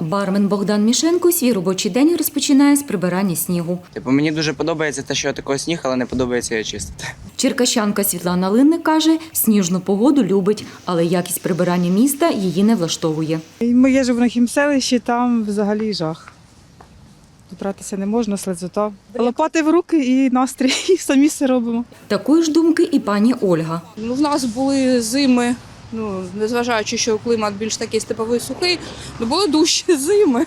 Бармен Богдан Мішенко свій робочий день розпочинає з прибирання снігу. Типу, мені дуже подобається те, що такого сніг, але не подобається його чистити. Черкащанка Світлана Линник каже, сніжну погоду любить, але якість прибирання міста її не влаштовує. Ми я живу на хімселищі, там взагалі жах. Добратися не можна, слезота. Лопати в руки і настрій, і самі все робимо. Такої ж думки і пані Ольга. Ну, в нас були зими, ну, незважаючи, що клімат більш такий степовий сухий, ну були дужчі зими.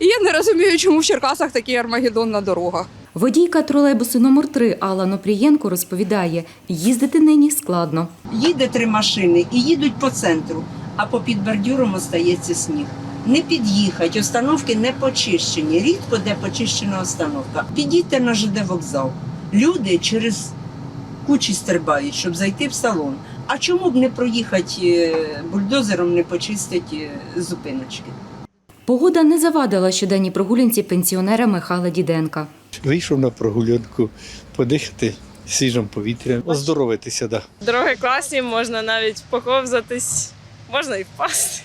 І я не розумію, чому в Черкасах такий армагеддон на дорогах. Водійка тролейбусу номер 3 Алла Нопрієнко розповідає, їздити нині складно. Їде три машини і їдуть по центру, а по під бордюром остається сніг. Не під'їхать, остановки не почищені. Рідко де почищена остановка. Підійте на ЖД вокзал. Люди через кучі стрибають, щоб зайти в салон. А чому б не проїхати е, бульдозером, не почистити е, зупиночки? Погода не завадила щоденній прогулянці пенсіонера Михайла Діденка. Вийшов на прогулянку, подихати свіжим повітрям, оздоровитися. Да. Дороги класні, можна навіть поковзатись, можна і впасти.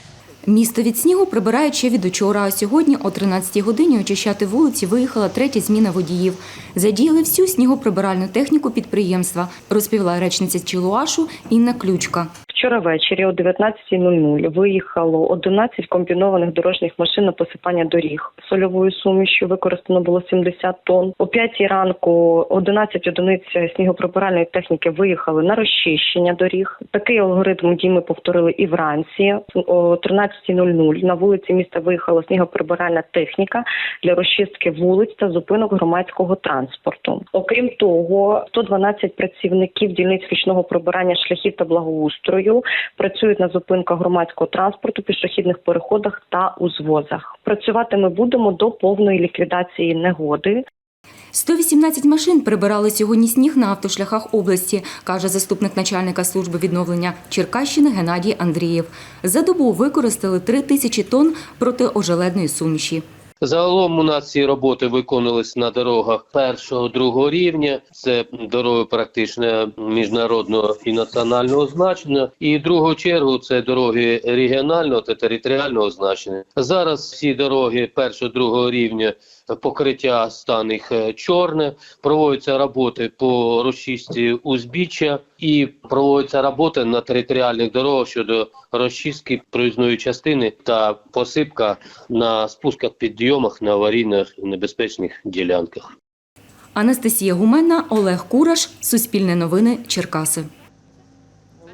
Місто від снігу прибирають ще від учора, а сьогодні о 13-й годині очищати вулиці виїхала третя зміна водіїв. Задіяли всю снігоприбиральну техніку підприємства, розповіла речниця Чилуашу Інна Ключка. Вчора ввечері о 19.00 виїхало 11 комбінованих дорожніх машин на посипання доріг. Сольовою сумішю використано було 70 тонн. О 5 ранку 11 одиниць снігоприбиральної техніки виїхали на розчищення доріг. Такий алгоритм дій ми повторили і вранці. О 13.00 на вулиці міста виїхала снігоприбиральна техніка для розчистки вулиць та зупинок громадського транспорту. Окрім того, 112 працівників дільниць річного прибирання шляхів та благоустрою працюють на зупинках громадського транспорту, пішохідних переходах та узвозах. Працювати ми будемо до повної ліквідації негоди. 118 машин прибирали сьогодні сніг на автошляхах області, каже заступник начальника служби відновлення Черкащини Геннадій Андрієв. За добу використали 3 тисячі тонн протиожеледної суміші. Загалом у нас ці роботи виконувалися на дорогах першого другого рівня. Це дороги практично міжнародного і національного значення. І другу чергу це дороги регіонального та територіального значення. Зараз всі дороги першого другого рівня покриття станих е, чорне. Проводяться роботи по розчистці узбіччя і проводяться роботи на територіальних дорогах щодо розчистки проїзної частини та посипка на спусках підйомах на аварійних небезпечних ділянках. Анастасія Гуменна, Олег Кураш, Суспільне новини, Черкаси.